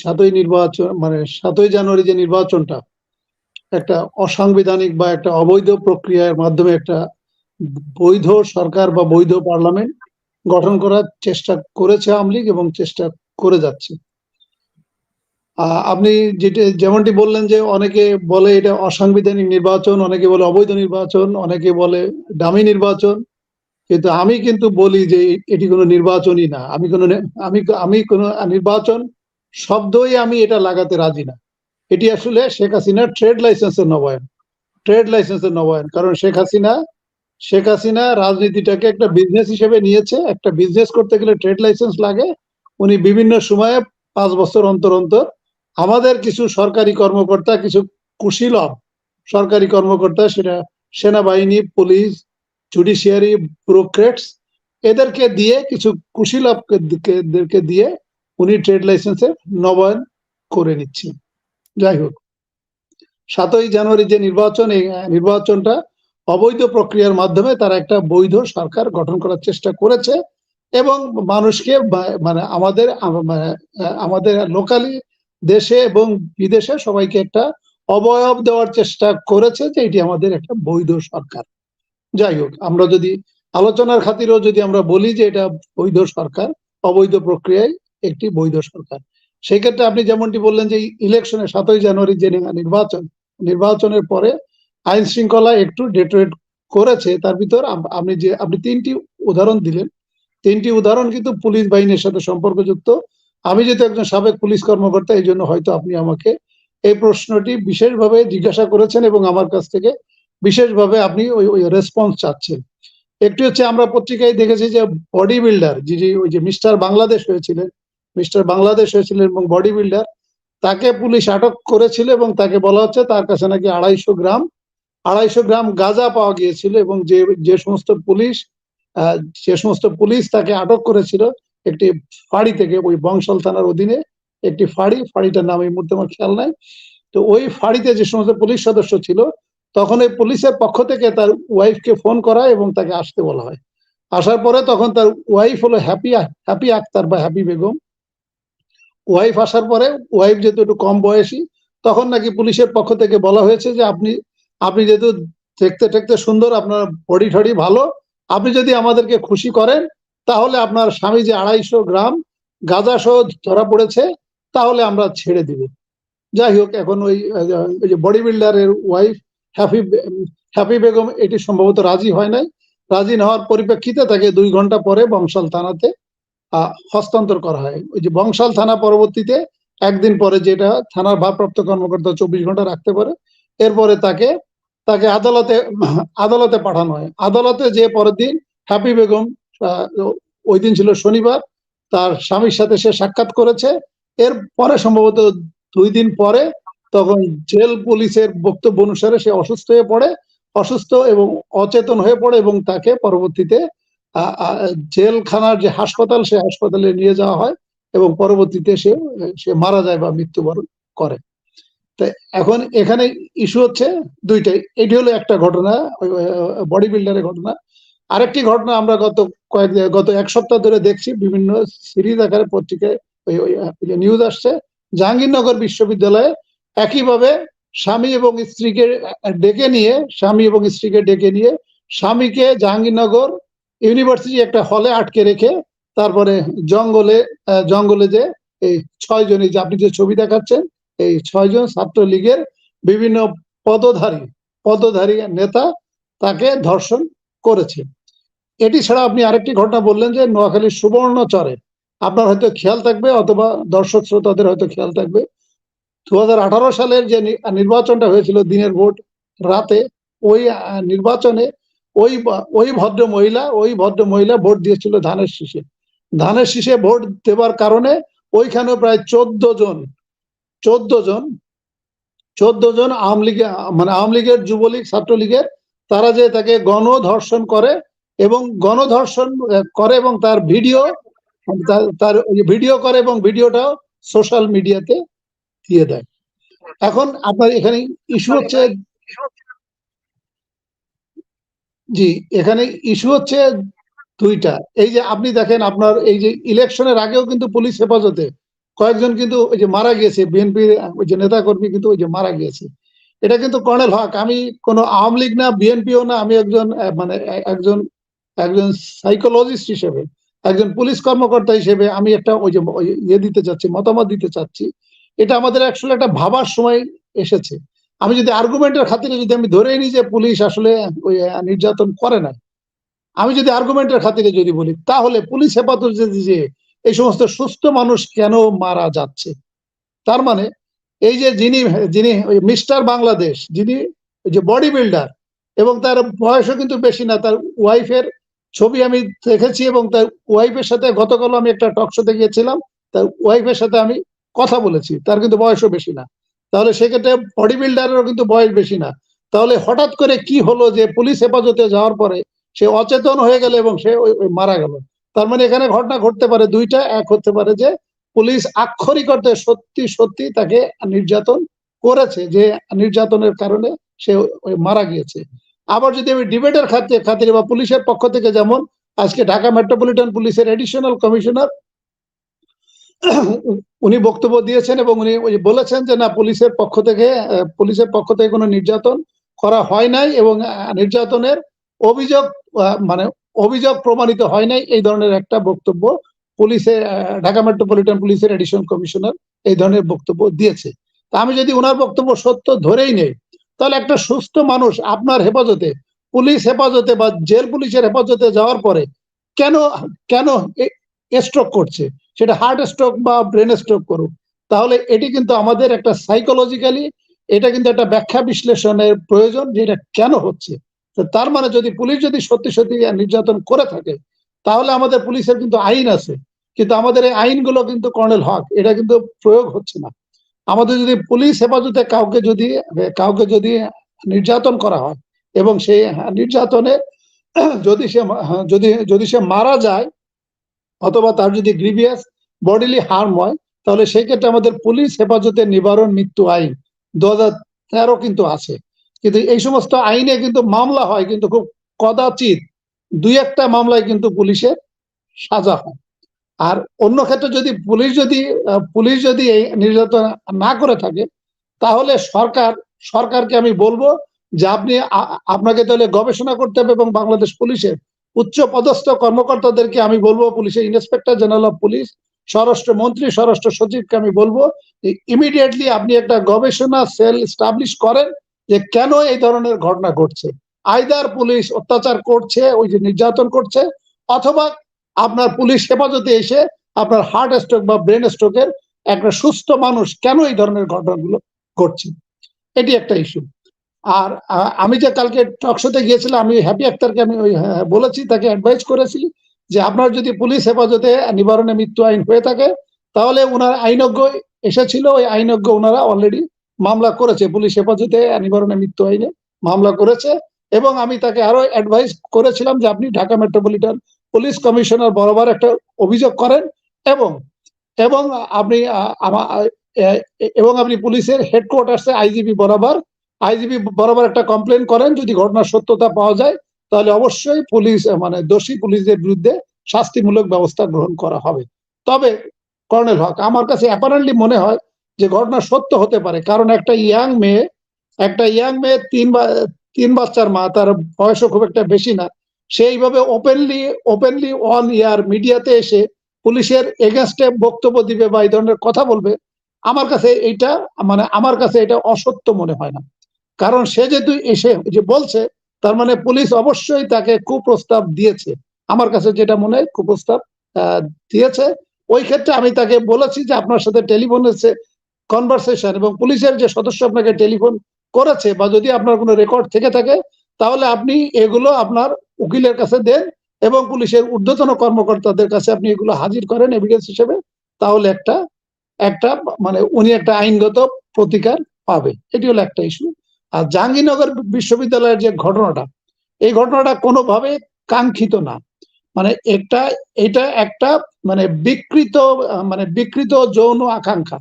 সাতই নির্বাচন মানে সাতই জানুয়ারি যে নির্বাচনটা, একটা অসাংবিধানিক বা একটা অবৈধ প্রক্রিয়ার মাধ্যমে একটা বৈধ সরকার বা বৈধ পার্লামেন্ট গঠন করার চেষ্টা করেছে আওয়ামী লীগ এবং চেষ্টা করে যাচ্ছে। আপনি যেটা, যেমনটি বললেন যে অনেকে বলে এটা অসাংবিধানিক নির্বাচন, অনেকে বলে অবৈধ নির্বাচন, অনেকে বলে দামি নির্বাচন। কিন্তু আমি কিন্তু বলি যে এটি কোনো নির্বাচনই না। আমি কোনো আমি আমি কোনো নির্বাচন শব্দই আমি এটা লাগাতে রাজি না। এটি আসলে শেখ হাসিনার ট্রেড লাইসেন্সের নবায়ন। ট্রেড লাইসেন্সের নবায়ন। কারণ শেখ হাসিনা শেখ হাসিনা রাজনীতিটাকে একটা বিজনেস হিসেবে নিয়েছে, একটা বিজনেস করতে গেলে ট্রেড লাইসেন্স লাগে। উনি বিভিন্ন সময়ে পাঁচ বছর অন্তর অন্তর আমাদের কিছু সরকারি কর্মকর্তা, কিছু কুশীলভ সরকারি কর্মকর্তা, সেটা সেনাবাহিনী, পুলিশ জুডিশিয়ারি ব্রোক্রেটস এদেরকে দিয়ে, কিছু কুশীলভকে দিয়ে উনি ট্রেড লাইসেন্সের নবায়ন করে নিচ্ছেন। যাই হোক সাতই জানুয়ারি যে নির্বাচন নির্বাচনটা অবৈধ প্রক্রিয়ার মাধ্যমে তারা একটা বৈধ সরকার গঠন করার চেষ্টা করেছে এবং মানুষকে মানে আমাদের মানে, আমাদের লোকালি দেশে এবং বিদেশে সবাইকে একটা অবয়ব দেওয়ার চেষ্টা করেছে যে এটি আমাদের একটা বৈধ সরকার। যাই হোক আমরা যদি আলোচনার খাতিরেও যদি আমরা বলি যে এটা বৈধ সরকার অবৈধ প্রক্রিয়ায় একটি বৈধ সরকার। সেই ক্ষেত্রে আপনি যেমনটি বললেন যে ইলেকশনে সাতই জানুয়ারি যে নির্বাচন, নির্বাচনের পরে আইন শৃঙ্খলা একটু ডেটোরেট করেছে, তার ভিতর আপনি যে আপনি তিনটি উদাহরণ দিলেন। তিনটি উদাহরণ কিন্তু পুলিশ বাহিনীর সাথে সম্পর্কযুক্ত। আমি যেহেতু একজন সাবেক পুলিশ কর্মকর্তা, এই জন্য হয়তো আপনি আমাকে এই প্রশ্নটি বিশেষভাবে জিজ্ঞাসা করেছেন এবং আমার কাছ থেকে বিশেষভাবে আপনি ওই ওই রেসপন্স চাচ্ছেন। একটি হচ্ছে আমরা পত্রিকায় দেখেছি যে বডি বিল্ডার যে ওই যে মিস্টার বাংলাদেশ হয়েছিলেন মিস্টার বাংলাদেশ হয়েছিলেন এবং বডি বিল্ডার তাকে পুলিশ আটক করেছিল এবং তাকে বলা হচ্ছে তার কাছে নাকি আড়াইশো গ্রাম আড়াইশো গ্রাম গাঁজা পাওয়া গিয়েছিল এবং যে যে সমস্ত পুলিশ যে সমস্ত পুলিশ তাকে আটক করেছিল একটি ফাঁড়ি থেকে, ওই বংশাল থানার অধীনে একটি ফাঁড়ি, ফাঁড়িটার নাম এই মুহূর্তে আমার খেয়াল নাই। তো ওই ফাঁড়িতে যে সমস্ত পুলিশ সদস্য ছিল, তখন এই পুলিশের পক্ষ থেকে তার ওয়াইফকে ফোন করা এবং তাকে আসতে বলা হয়। আসার পরে তখন তার ওয়াইফ হলো হ্যাপি হ্যাপি আক্তার বা হ্যাপি বেগম। ওয়াইফ আসার পরে ওয়াইফ যেহেতু একটু কম বয়সী, তখন নাকি পুলিশের পক্ষ থেকে বলা হয়েছে যে আপনি আপনি যেহেতু দেখতে দেখতে সুন্দর, আপনার বডি ঠডি ভালো, আপনি যদি আমাদেরকে খুশি করেন, তাহলে আপনার স্বামী যে আড়াইশো গ্রাম গাঁজা সহ ধরা পড়েছে, তাহলে আমরা ছেড়ে দিব। যাই হোক, এখন ওই যে বডি বিল্ডারের ওয়াইফ হ্যাপি হ্যাপি বেগম, এটি সম্ভবত রাজি হয় নাই। রাজি না হওয়ার পরিপ্রেক্ষিতে তাকে দুই ঘণ্টা পরে বংশাল থানাতে হস্তান্তর করা হয়। ওই যে বংশাল থানা পরবর্তীতে একদিন পরে যেটা থানার ভারপ্রাপ্ত কর্মকর্তা চব্বিশ ঘণ্টা রাখতে পারে, এরপরে তাকে তাকে আদালতে আদালতে পাঠানো হয়। আদালতে যে পরের দিন হ্যাপি বেগম ওই দিন ছিল শনিবার, তার স্বামীর সাথে সে সাক্ষাৎ করেছে। এর পরে সম্ভবত দুই দিন পরে তখন জেল পুলিশের বক্তব্য অনুসারে সে অসুস্থ হয়ে পড়ে। অসুস্থ এবং অচেতন হয়ে পড়ে এবং তাকে পরবর্তীতে জেলখানার যে হাসপাতাল সে হাসপাতালে নিয়ে যাওয়া হয় এবং পরবর্তীতে সে সে মারা যায় বা মৃত্যুবরণ করে। তো এখন এখানে ইস্যু হচ্ছে দুইটাই। এটি হলো একটা ঘটনা বডি বিল্ডারের ঘটনা। আরেকটি ঘটনা আমরা গত কয়েক, গত এক সপ্তাহ ধরে দেখছি, বিভিন্ন সিরিজ আকারে পত্রিকায় নিউজ আসছে। জাহাঙ্গীরনগর বিশ্ববিদ্যালয়ে একইভাবে স্বামী এবং স্ত্রীকে ডেকে নিয়ে, স্বামী এবং স্ত্রীকে ডেকে নিয়ে স্বামীকে জাহাঙ্গীরনগর ইউনিভার্সিটি একটা হলে আটকে রেখে তারপরে জঙ্গলে জঙ্গলে যে এই ছয় জন, এই যে আপনি যে ছবি দেখাচ্ছেন, এই ছয়জন ছাত্রলীগের বিভিন্ন পদধারী পদধারী নেতা তাকে ধর্ষণ করেছে। এটি ছাড়া আপনি আরেকটি ঘটনা বললেন যে নোয়াখালীর সুবর্ণচরে, আপনার হয়তো খেয়াল থাকবে অথবা দর্শক শ্রোতাদের হয়তো খেয়াল থাকবে দু হাজার আঠারো সালের যে নির্বাচনটা হয়েছিল দিনের ভোট রাতে, ওই নির্বাচনে ওই ওই ভদ্র মহিলা, ওই ভদ্র মহিলা ভোট দিয়েছিল ধানের শীষে। ধানের শীষে ভোট দেবার কারণে ওইখানে প্রায় চোদ্দ জন চোদ্দ জন চোদ্দ জন আওয়ামী লীগ মানে আওয়ামী লীগের যুবলীগ, ছাত্রলীগের, তারা যে তাকে গণধর্ষণ করে এবং গণধর্ষণ করে এবং তার ভিডিও, তার- ভিডিও করে এবং ভিডিওটাও সোশ্যাল মিডিয়াতে দিয়ে দেয়। এখন আপনার এখানে ইস্যু হচ্ছে জি, এখানে ইস্যু হচ্ছে দুইটা। এই যে আপনি দেখেন আপনার এই যে ইলেকশনের আগেও কিন্তু পুলিশ হেফাজতে কয়েকজন কিন্তু ওই যে মারা গিয়েছে বিএনপির ওই যে নেতা কর্মী কিন্তু ওই যে মারা গিয়েছে। এটা কিন্তু কর্নেল হক, আমি কোনো আওয়ামী লীগ না বিএনপিও না, আমি একজন মানে একজন একজন সাইকোলজিস্ট হিসেবে, একজন পুলিশ কর্মকর্তা হিসেবে আমি একটা ওই যে ইয়ে দিতে চাচ্ছি, মতামত দিতে চাচ্ছি। এটা আমাদের অ্যাকচুয়ালি একটা ভাবার সময় এসেছে। আমি যদি আর্গুমেন্টের খাতিরে যদি আমি ধরে নিই যে পুলিশ আসলে ওই নির্যাতন করে না আমি যদি আর্গুমেন্টের খাতিরে যদি বলি, তাহলে পুলিশ হেফাজত যে এই সমস্ত সুস্থ মানুষ কেন মারা যাচ্ছে? তার মানে এই যে যিনি যিনি মিস্টার বাংলাদেশ, যিনি যে বডি বিল্ডার এবং তার বয়সও কিন্তু বেশি না, তার ওয়াইফের ছবি আমি দেখেছি এবং তার ওয়াইফের সাথে গতকাল আমি একটা টক শোতে গিয়েছিলাম, তার ওয়াইফের সাথে আমি কথা বলেছি, তার কিন্তু বয়সও বেশি না। তাহলে সেক্ষেত্রে বডি বিল্ডারেরও কিন্তু বয়স বেশি না। তাহলে হঠাৎ করে কি হলো যে পুলিশ হেফাজতে যাওয়ার পরে সে অচেতন হয়ে গেল এবং সে মারা গেল। তার মানে এখানে ঘটনা ঘটতে পারে, দুইটা, এক হতে পারে যে পুলিশ আক্ষরিক অর্থে সত্যি সত্যি তাকে নির্যাতন করেছে যে নির্যাতনের কারণে সে মারা গিয়েছে। আবার যদি আমি ডিবেটের খাতিরে খাতিরে বা পুলিশের পক্ষ থেকে যেমন, আজকে ঢাকা মেট্রোপলিটন পুলিশের এডিশনাল কমিশনার উনি বক্তব্য দিয়েছেন এবং উনি বলেছেন যে না পুলিশের পক্ষ থেকে পুলিশের পক্ষ থেকে কোনো নির্যাতন করা হয় নাই এবং নির্যাতনের অভিযোগ মানে অভিযোগ প্রমাণিত হয় নাই। এই ধরনের একটা বক্তব্য পুলিশের আহ, ঢাকা মেট্রোপলিটন পুলিশের এডিশন কমিশনার এই ধরনের বক্তব্য দিয়েছে। তা আমি যদি ওনার বক্তব্য সত্য ধরেই নেই তাহলে একটা সুস্থ মানুষ আপনার হেফাজতে পুলিশ হেফাজতে বা জেল পুলিশের হেফাজতে যাওয়ার পরে কেন কেন স্ট্রোক করছে? সেটা হার্ট স্ট্রোক বা ব্রেন স্ট্রোক করুক। তাহলে এটি কিন্তু আমাদের একটা সাইকোলজিক্যালি এটা কিন্তু একটা ব্যাখ্যা বিশ্লেষণের প্রয়োজন যে এটা কেন হচ্ছে। তো তার মানে যদি পুলিশ যদি সত্যি সত্যি নির্যাতন করে থাকে, তাহলে আমাদের পুলিশের কিন্তু আইন আছে। কিন্তু আমাদের এই আইনগুলো কিন্তু কর্নেল হক, এটা কিন্তু প্রয়োগ হচ্ছে না। আমাদের যদি পুলিশ হেফাজতে কাউকে যদি কাউকে যদি নির্যাতন করা হয় এবং সেই নির্যাতনে যদি সে, যদি যদি সে মারা যায় অথবা তার যদি গ্রিভিয়াস বডিলি হার্ম হয়, তাহলে সেই ক্ষেত্রে আমাদের পুলিশ হেফাজতে নিবারণ মৃত্যু আইন দু তেরো কিন্তু আছে। কিন্তু এই সমস্ত আইনে কিন্তু মামলা হয়, কিন্তু খুব কদাচিৎ দুই একটা মামলায় কিন্তু পুলিশের সাজা হয়। আর অন্য ক্ষেত্রে যদি পুলিশ যদি পুলিশ যদি এই নির্যাতন না করে থাকে, তাহলে সরকার, সরকারকে আমি বলব যে আপনি আপনাকে তাহলে গবেষণা করতে হবে এবং বাংলাদেশ পুলিশের উচ্চ পদস্থ কর্মকর্তাদেরকে আমি বলব, পুলিশের ইন্সপেক্টর জেনারেল অফ পুলিশ, স্বরাষ্ট্র মন্ত্রী, স্বরাষ্ট্র সচিবকে আমি বলব ইমিডিয়েটলি আপনি একটা গবেষণা সেল স্টাবলিশ করেন যে কেন এই ধরনের ঘটনা ঘটছে। আইদার পুলিশ অত্যাচার করছে, ওই যে নির্যাতন করছে, অথবা আপনার পুলিশ হেফাজতে এসে আপনার হার্ট স্ট্রোক বা ব্রেন স্ট্রোকের একটা সুস্থ মানুষ কেন এই ধরনের ঘটনাগুলো ঘটছে? এটি একটা ইস্যু আর আমি যে কালকে টকশোতে গিয়েছিলাম আমি হ্যাপি আক্তারকে আমি ওই হ্যাঁ, বলেছি তাকে অ্যাডভাইস করেছি যে আপনার যদি পুলিশ হেফাজতে নিবারণে মৃত্যু আইন হয়ে থাকে তাহলে ওনার আইনজ্ঞ এসেছিল ওই আইনজ্ঞ ওনারা অলরেডি মামলা করেছে পুলিশ হেফাজতে নিবারণে মৃত্যু আইনে মামলা করেছে এবং আমি তাকে আরও অ্যাডভাইস করেছিলাম যে আপনি ঢাকা মেট্রোপলিটন পুলিশ কমিশনার বরাবর একটা অভিযোগ করেন এবং এবং আপনি এবং আপনি পুলিশের হেডকোয়ার্টার্সে আইজিপি বরাবর আইজিপি বরাবর একটা কমপ্লেন করেন, যদি ঘটনার সত্যতা পাওয়া যায়, তাহলে অবশ্যই পুলিশ মানে দোষী পুলিশদের বিরুদ্ধে শাস্তিমূলক ব্যবস্থা গ্রহণ করা হবে। তবে কর্নেল হক, আমার কাছে অ্যাপারেন্টলি মনে হয় যে ঘটনা সত্য হতে পারে, কারণ একটা ইয়াং মেয়ে, একটা ইয়াং মেয়ে তিন বা, তিন বাচ্চার মা, তার বয়সও খুব একটা বেশি না সেইভাবে ওপেনলি ওপেনলি অন ইয়ার মিডিয়াতে এসে পুলিশের এগেনস্টে বক্তব্য দিবে বা এই ধরনের কথা বলবে, আমার কাছে এটা মানে আমার কাছে এটা অসত্য মনে হয় না। কারণ সে যেহেতু এসে যে বলছে, তার মানে পুলিশ অবশ্যই তাকে কুপ্রস্তাব দিয়েছে। আমার কাছে যেটা মনে হয়, কুপ্রস্তাব দিয়েছে। ওই ক্ষেত্রে আমি তাকে বলেছি যে আপনার সাথে টেলিফোন এসে কনভারসেশন এবং পুলিশের যে সদস্য আপনাকে টেলিফোন করেছে বা যদি আপনার কোনো রেকর্ড থেকে থাকে, তাহলে আপনি এগুলো আপনার উকিলের কাছে দেন এবং পুলিশের ঊর্ধ্বতন কর্মকর্তাদের কাছে আপনি এগুলো হাজির করেন এভিডেন্স হিসেবে, তাহলে একটা একটা মানে উনি একটা আইনগত প্রতিকার পাবে। এটি হলো একটা ইস্যু আর জাহাঙ্গীরনগর বিশ্ববিদ্যালয়ের যে ঘটনাটা, এই ঘটনাটা কোনোভাবে কাঙ্ক্ষিত না। মানে একটা, এটা একটা মানে বিকৃত মানে বিকৃত যৌন আকাঙ্ক্ষা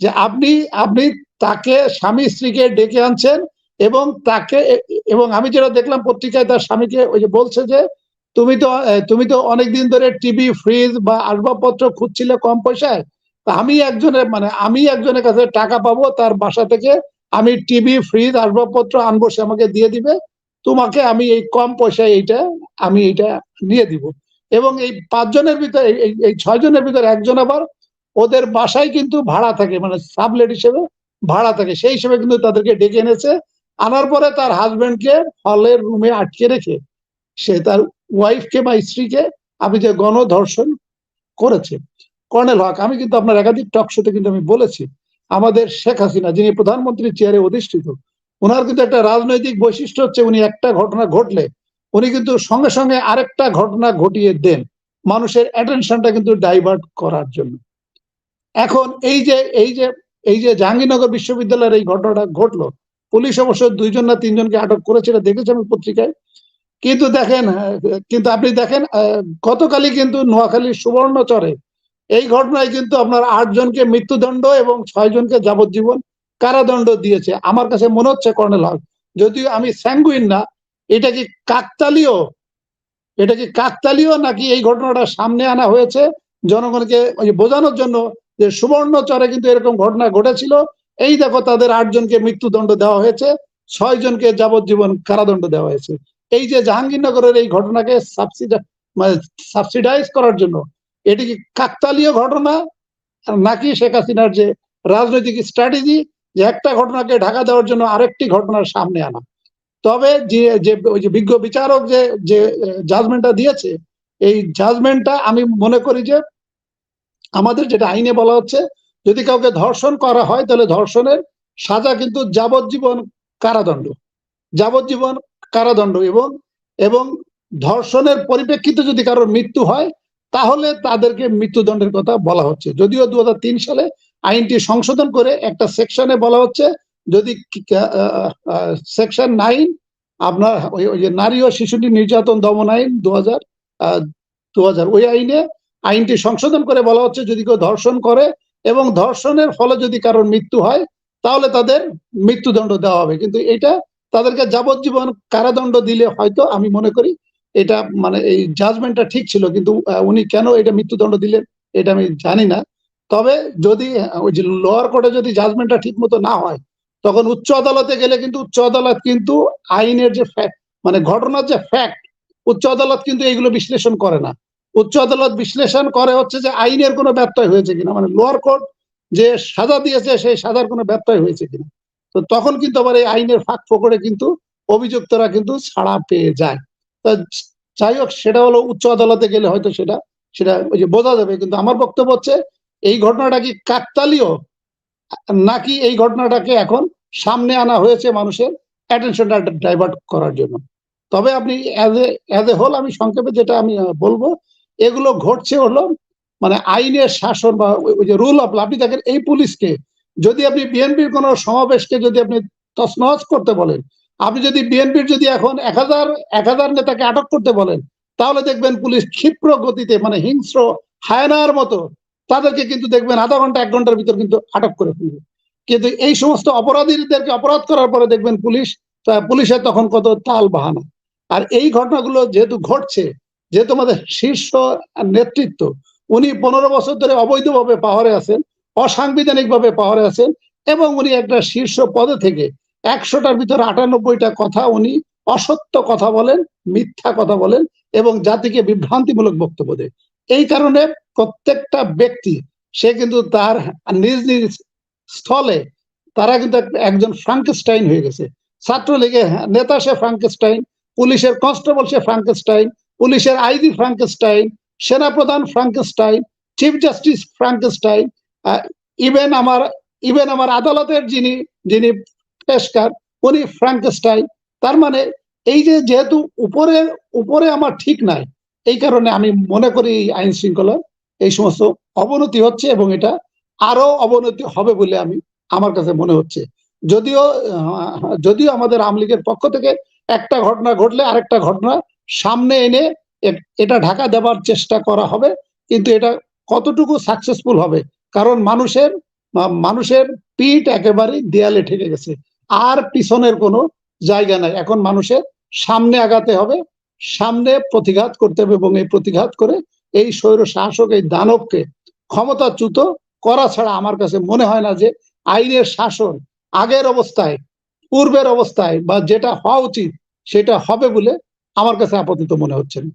যে আপনি আপনি তাকে স্বামী স্ত্রীকে ডেকে আনছেন এবং তাকে, এবং আমি যেটা দেখলাম পত্রিকায় তার স্বামীকে ওই যে বলছে যে, তুমি তো তুমি তো অনেকদিন ধরে টিভি, ফ্রিজ বা আসবাবপত্র খুঁজছিলে কম পয়সায়, তা আমি একজনের মানে আমি একজনের কাছে টাকা পাবো তার বাসা থেকে আমি টিভি ফ্রিজ আসবাবপত্র আনব, সে আমাকে দিয়ে দিবে। তোমাকে আমি এই কম পয়সায় এইটা, আমি এইটা নিয়ে দিব। এবং এই পাঁচজনের ভিতরে, এই- এই- এই ছয় জনের ভিতরে একজন আবার ওদের বাসায় কিন্তু ভাড়া থাকে মানে সাবলেট হিসেবে ভাড়া থাকে। সেই হিসেবে কিন্তু তাদেরকে ডেকে এনেছে। আনার পরে তার হাজবেন্ডকে হলের রুমে আটকে রেখে, সে তার ওয়াইফকে বা স্ত্রীকে আমি যে গণধর্ষণ করেছে। কর্নেল হক, আমি কিন্তু আপনার একাধিক টক শোতে কিন্তু আমি বলেছি। আমাদের শেখ হাসিনা, যিনি প্রধানমন্ত্রীর চেয়ারে অধিষ্ঠিত, ওনার কিন্তু একটা রাজনৈতিক বৈশিষ্ট্য হচ্ছে উনি একটা ঘটনা ঘটলে, উনি কিন্তু সঙ্গে সঙ্গে আরেকটা ঘটনা ঘটিয়ে দেন মানুষের অ্যাটেনশনটা কিন্তু ডাইভার্ট করার জন্য। এখন এই যে এই যে এই যে জাহাঙ্গীরনগর বিশ্ববিদ্যালয়ের এই ঘটনাটা ঘটলো, পুলিশ অবশ্য দুইজন না তিনজনকে আটক করেছে এটা দেখেছি আমি পত্রিকায়? কিন্তু দেখেন, কিন্তু আপনি দেখেন গতকালই কিন্তু নোয়াখালীর সুবর্ণচরে এই ঘটনায় কিন্তু আপনার আটজনকে মৃত্যুদণ্ড এবং ছয় জনকে যাবজ্জীবন কারাদণ্ড দিয়েছে। আমার কাছে মনে হচ্ছে, কর্নেল হক, যদিও আমি স্যাঙ্গুইন না, এটা কি কাকতালীয়? এটা কি কাকতালীয় নাকি এই ঘটনাটা সামনে আনা হয়েছে? জনগণকে বোঝানোর জন্য যে সুবর্ণচরে কিন্তু এরকম ঘটনা ঘটেছিল। এই দেখো, তাদের আটজনকে মৃত্যুদণ্ড দেওয়া হয়েছে, ছয় জনকে যাবজ্জীবন কারাদণ্ড দেওয়া হয়েছে। এই যে জাহাঙ্গীরনগরের এই ঘটনাকে সাবসিডা মানে সাবসিডাইজ করার জন্য এটি কি কাকতালীয় ঘটনা? নাকি শেখ হাসিনার যে রাজনৈতিক স্ট্র্যাটেজি যে একটা ঘটনাকে ঢাকা দেওয়ার জন্য আরেকটি ঘটনার সামনে আনা। তবে যে যে, ওই যে বিজ্ঞ বিচারক যে যে জাজমেন্টটা দিয়েছে, এই জাজমেন্টটা আমি মনে করি যে আমাদের যেটা আইনে বলা হচ্ছে, যদি কাউকে ধর্ষণ করা হয়, তাহলে ধর্ষণের সাজা কিন্তু যাবজ্জীবন কারাদণ্ড। যাবজ্জীবন কারাদণ্ড এবং এবং ধর্ষণের পরিপ্রেক্ষিতে যদি কারোর মৃত্যু হয় তাহলে তাদেরকে মৃত্যুদণ্ডের কথা বলা হচ্ছে। যদিও দু হাজার তিন সালে আইনটি সংশোধন করে একটা সেকশনে বলা হচ্ছে, যদি সেকশন নাইন আপনার ওই যে নারী ও শিশুটি নির্যাতন দমন আইন দু হাজার দু হাজার ওই আইনে আইনটি সংশোধন করে বলা হচ্ছে যদি কেউ ধর্ষণ করে এবং ধর্ষণের ফলে যদি কারোর মৃত্যু হয়, তাহলে তাদের মৃত্যুদণ্ড দেওয়া হবে। কিন্তু এটা তাদেরকে যাবজ্জীবন কারাদণ্ড দিলে হয়তো আমি মনে করি এটা মানে এই জাজমেন্টটা ঠিক ছিল, কিন্তু উনি কেন এটা মৃত্যুদণ্ড দিলেন, এটা আমি জানি না। তবে যদি ওই যে লোয়ার কোর্টে যদি জাজমেন্টটা ঠিক মতো না হয়, তখন উচ্চ আদালতে গেলে কিন্তু, উচ্চ আদালত কিন্তু আইনের যে মানে ঘটনার যে ফ্যাক্ট উচ্চ আদালত কিন্তু এইগুলো বিশ্লেষণ করে না। উচ্চ আদালত বিশ্লেষণ করে হচ্ছে যে আইনের কোনো ব্যত্যয় হয়েছে কিনা মানে লোয়ার কোর্ট যে সাজা দিয়েছে, সেই সাজার কোনো ব্যত্যয় হয়েছে কিনা। তো তখন কিন্তু আবার এই আইনের ফাঁক ফোকরে কিন্তু অভিযুক্তরা কিন্তু ছাড়া পেয়ে যায়। তা যাই হোক, সেটা হলো উচ্চ আদালতে গেলে হয়তো সেটা সেটা ওই যে বোঝা যাবে। কিন্তু আমার বক্তব্য হচ্ছে, এই ঘটনাটা কি কাকতালীয়? নাকি এই ঘটনাটাকে এখন সামনে আনা হয়েছে মানুষের অ্যাটেনশনটা ডাইভার্ট করার জন্য? তবে আপনি as a as a whole আমি সংক্ষেপে যেটা আমি বলব, এগুলো ঘটছে হলো মানে আইনের শাসন বা ওই- যে রুল অফ আপনি দেখেন এই পুলিশকে, যদি আপনি বিএনপির কোনো সমাবেশকে যদি আপনি তছনছ করতে বলেন আপনি যদি বিএনপির যদি এখন এক হাজার এক হাজার নেতাকে আটক করতে বলেন, তাহলে দেখবেন পুলিশ ক্ষিপ্র গতিতে মানে হিংস্র হায়নার মতো তাদেরকে কিন্তু দেখবেন আধা ঘণ্টা, এক ঘণ্টার ভিতর কিন্তু আটক করে ফেলবে। কিন্তু এই সমস্ত অপরাধীদেরকে অপরাধ করার পরে দেখবেন পুলিশ পুলিশের তখন কত তাল বাহানা। আর এই ঘটনাগুলো যেহেতু ঘটছে, যেহেতু আমাদের শীর্ষ নেতৃত্ব, উনি পনেরো বছর ধরে অবৈধভাবে পাওয়ারে আছেন অসাংবিধানিক ভাবে পাওয়ারে আছেন, এবং উনি একটা শীর্ষ পদে থেকে একশোটার ভিতরে আটানব্বইটা কথা উনি অসত্য কথা বলেন, মিথ্যা কথা বলেন এবং জাতিকে বিভ্রান্তিমূলক বক্তব্য দেয়। এই কারণে প্রত্যেকটা ব্যক্তি, সে কিন্তু তার নিজ নিজ স্থলে তারা কিন্তু একজন ফ্রাঙ্কেস্টাইন হয়ে গেছে। ছাত্রলীগের নেতা সে ফ্রাঙ্কেস্টাইন পুলিশের কনস্টেবল সে ফ্রাঙ্কেস্টাইন পুলিশের আইজি ফ্রাঙ্কেস্টাইন সেনাপ্রধান Frankenstein chief justice Frankenstein even আমার ইভেন আমার আদালতের যিনি যিনি পেশকার উনি ফ্রাঙ্কেস্টাইন তার মানে এই যে যেহেতু উপরে উপরে আমার ঠিক নাই, এই কারণে আমি মনে করি আইন শৃঙ্খলার এই সমস্ত অবনতি হচ্ছে এবং এটা আরও অবনতি হবে বলে আমি, আমার কাছে মনে হচ্ছে। যদিও যদিও আমাদের আওয়ামী লীগের পক্ষ থেকে একটা ঘটনা ঘটলে আরেকটা ঘটনা সামনে এনে এটা ঢাকা দেওয়ার চেষ্টা করা হবে, কিন্তু এটা কতটুকু সাকসেসফুল হবে? কারণ মানুষের মানুষের পিঠ একেবারে দেয়ালে ঠেকে গেছে। আর পিছনের কোনো জায়গা নাই। এখন মানুষের সামনে আগাতে হবে, সামনে প্রতিঘাত করতে হবে এবং এই প্রতিঘাত করে এই স্বৈর শাসক, এই দানবকে ক্ষমতাচ্যুত করা ছাড়া আমার কাছে মনে হয় না যে আইনের শাসন আগের অবস্থায়, পূর্বের অবস্থায় বা যেটা হওয়া উচিত সেটা হবে বলে আমার কাছে আপাতত মনে হচ্ছে না।